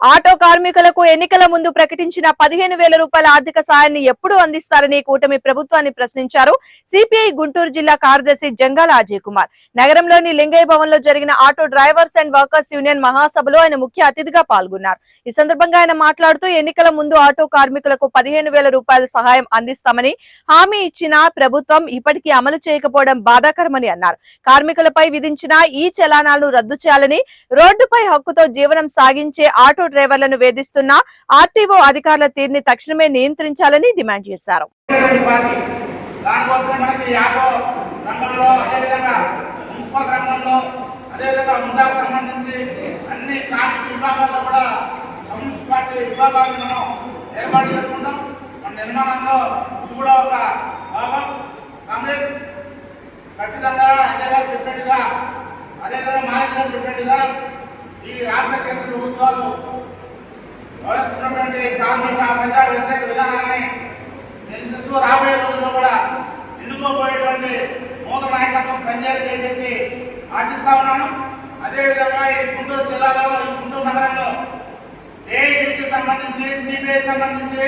Auto కార్మికులకు ఎన్నికల ముందు ప్రకటించిన పదిహేను వేల రూపాయల ఆర్థిక సాయాన్ని ఎప్పుడు అందిస్తారని కూటమి ప్రభుత్వాన్ని ప్రశ్నించారు సిపిఐ గుంటూరు జిల్లా కార్యదర్శి జంగాల అజయ్ కుమార్. నగరంలోని లింగయ్య భవన్లో జరిగిన auto drivers and workers union మహాసభలో ఆయన ముఖ్య అతిథిగా పాల్గొన్నారు. ఈ సందర్భంగా ఆయన మాట్లాడుతూ ఎన్నికల ముందు ఆటో కార్మికులకు పదిహేను వేల రూపాయల సహాయం అందిస్తామని హామీ ఇచ్చిన ప్రభుత్వం ఇప్పటికీ అమలు చేయకపోవడం బాధాకరమని అన్నారు. కార్మికులపై విధించిన ఈ చలానాలను రద్దు చేయాలని రోడ్డుపై హక్కుతో జీవనం సాగించే ఆటో డ్రైవర్లను వేధిస్తున్న ఆర్టీఓ అధికారుల తీరుని తక్షణమే నియంత్రించాలని డిమాండ్ చేశారు. ఏర్పాటు చేసుకుంటాం. మన నిర్మాణంలో ఇది కూడా ఒక భాగం. కాంగ్రెస్ ఖచ్చితంగా అజయ్ గారు చెప్పినట్టుగా అదేవిధంగా మానేజ్ గారు చెప్పినట్టుగా ఈ రాష్ట్ర కేంద్ర ప్రభుత్వాలు వ్యవహరిస్తున్నటువంటి కార్మిక ప్రజా వ్యతిరేక విధానాన్ని నిరసిస్తూ రాబోయే రోజుల్లో కూడా ఎన్నుకోబోయేటువంటి నూతన నాయకత్వం పనిచేయాలని చెప్పేసి ఆశిస్తా ఉన్నాను. అదేవిధంగా ఈ గుంటూరు జిల్లాలో ఈ గుంటూరు నగరంలో ఏఐటీసీ సంబంధించి సిబిఐ సంబంధించి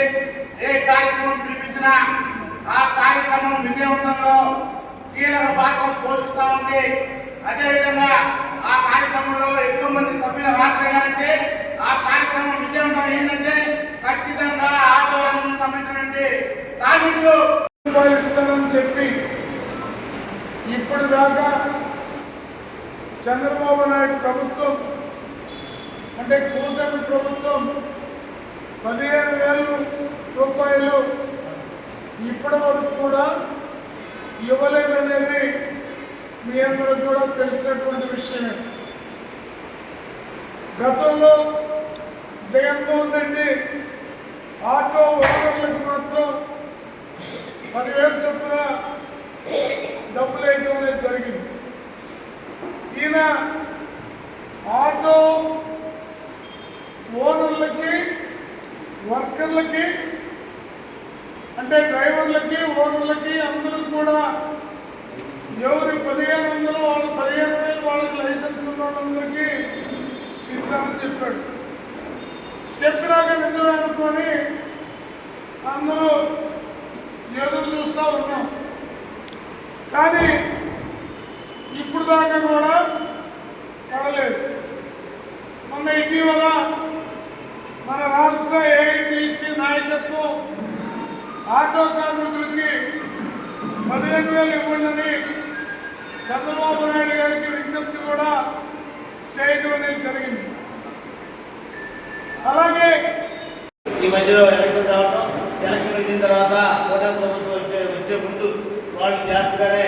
ఏ కార్యక్రమం పిలిపించినా ఆ కార్యక్రమం విజయవంతంలో కీలక పాత్ర పోషిస్తూ ఉంది. అదేవిధంగా ఆ కార్యక్రమంలో ఎక్కువ మంది సభ్యుల హాజరయ్యారంటే ఆ కార్యక్రమం విజయవంతం అయిందంటే ఖచ్చితంగా ఆటో రంగం సంబంధించినటువంటి కార్మికులు రూపాయలు ఇస్తానని చెప్పి ఇప్పుడు దాకా చంద్రబాబు నాయుడు ప్రభుత్వం అంటే కూటమి ప్రభుత్వం పదిహేను వేలు రూపాయలు ఇప్పటి వరకు కూడా ఇవ్వలేదనేది మీ అందరూ కూడా తెలిసినటువంటి విషయమే. గతంలో జగన్మోహన్ రెడ్డి ఆటో ఓనర్లకు మాత్రం పదివేలు చొప్పున డబ్బులు వేయడం అనేది జరిగింది. ఈయన ఆటో ఓనర్లకి వర్కర్లకి అంటే డ్రైవర్లకి ఓనర్లకి అందరూ కూడా ఎవరి పదిహేను వందలు వాళ్ళు పదిహేను వేలు వాళ్ళకి లైసెన్స్ ఉన్న వాళ్ళందరికీ ఇస్తానని చెప్పాడు. చెప్పినాక నిజమే అనుకొని అందరూ ఎదురు చూస్తూ ఉన్నాం. కానీ ఇప్పుడు దాకా కూడా పడలేదు. మొన్న ఇటీవల మన రాష్ట్ర ఏఐటీసీ నాయకత్వం ఆటో కార్మికులకి పదిహేను వేలు ఇవ్వండి చంద్రబాబు నాయుడు గారికి విజ్ఞప్తి కూడా చేయడం అనేది జరిగింది. అలాగే ఈ మధ్యలో ఎలక్షన్ రావడం ఎలక్షన్ వచ్చిన తర్వాత కోటా ప్రభుత్వం వచ్చే వచ్చే ముందు వాళ్ళు జాగ్రత్తగానే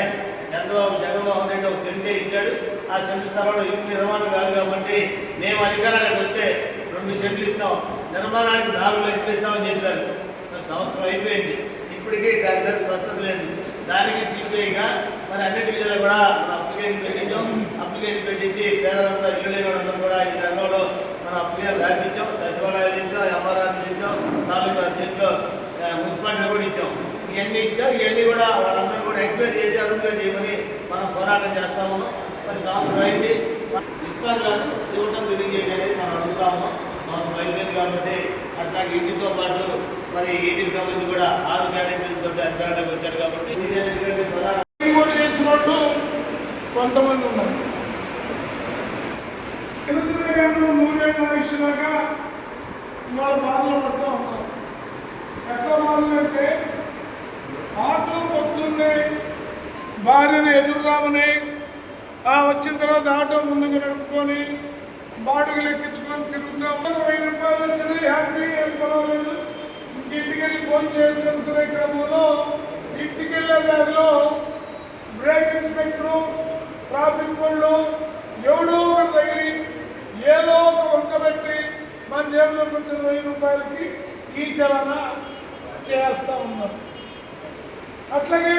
చంద్రబాబు జగన్మోహన్ రెడ్డి ఒక సెంటే ఇచ్చాడు. ఆ సెంటు స్థలంలో ఇంటి నిర్మాణం కాదు కాబట్టి మేము అధికారానికి వస్తే రెండు సెంట్లు ఇస్తాం. నిర్మాణానికి నాలుగు లక్షలు ఇస్తామని చెప్పారు. సంవత్సరం అయిపోయింది. ఇప్పటికీ దాని మీద ప్రస్తుతం లేదు. దానికి సిపిఐగా మరి అన్ని డివిజన్లు కూడా మన అప్లికేషన్ పెట్టించాం. అప్లికేషన్ పెట్టించి పేదలంతా ఇల్లు లేని కూడా ఈ రంగంలో మన అప్లికేషన్ రాపించాం. సచివాలయాలు ఇచ్చాం ఎంఆర్ఆర్ ఇచ్చాం నాలుగు అధ్యక్షులు మున్సిపాలిటీ కూడా ఇచ్చాం. ఇవన్నీ ఇచ్చాం. ఇవన్నీ కూడా ఎంక్వైరీ చేసి అదుపుగా చేయమని మనం పోరాటం చేస్తా ఉన్నాం. మరి సంవత్సరం అయింది ఇస్తారు కాదు ఇవ్వటం రిలీజ్ చేయలేదు మనం అడుగుతా ఉన్నాం. సంవత్సరం అయిపోయింది కాబట్టి అట్లాగే ఇంటితో పాటు మరి ఇంటికి సంబంధించి కూడా ఆరు గ్యారెంటీలతో అధికారంలోకి వచ్చారు కాబట్టి చేసినట్టు కొంతమంది ఉన్నారు. ఎందుకంటే మూడేళ్ళ ఇచ్చినాక ఇవాళ బాధలు పడుతూ ఉన్నారు. ఎట్లా బాధలు అంటే ఆటో పొద్దున్నే భార్యను ఎదురురామని ఆ వచ్చిన తర్వాత ఆటో ముందుకు నడుపుకొని బాడుగలు ఎక్కించుకొని తిరుగుతాం వెయ్యి రూపాయలు వచ్చినాయి. హ్యాపీ ఏం పర్వాలేదు. ఇంటికి వెళ్ళి ఫోన్ చేయొచ్చు అనుకునే క్రమంలో ఇంటికి వెళ్ళే దారిలో బ్రేక్ ఇన్స్పెక్టరు ట్రాఫిక్ వాళ్ళు ఎవడో ఒకటి తగిలి ఏదో ఒక వంక పెట్టి మన జేబులోకి వచ్చిన వెయ్యి రూపాయలకి ఈ చలన చేస్తా ఉన్నారు. అట్లాగే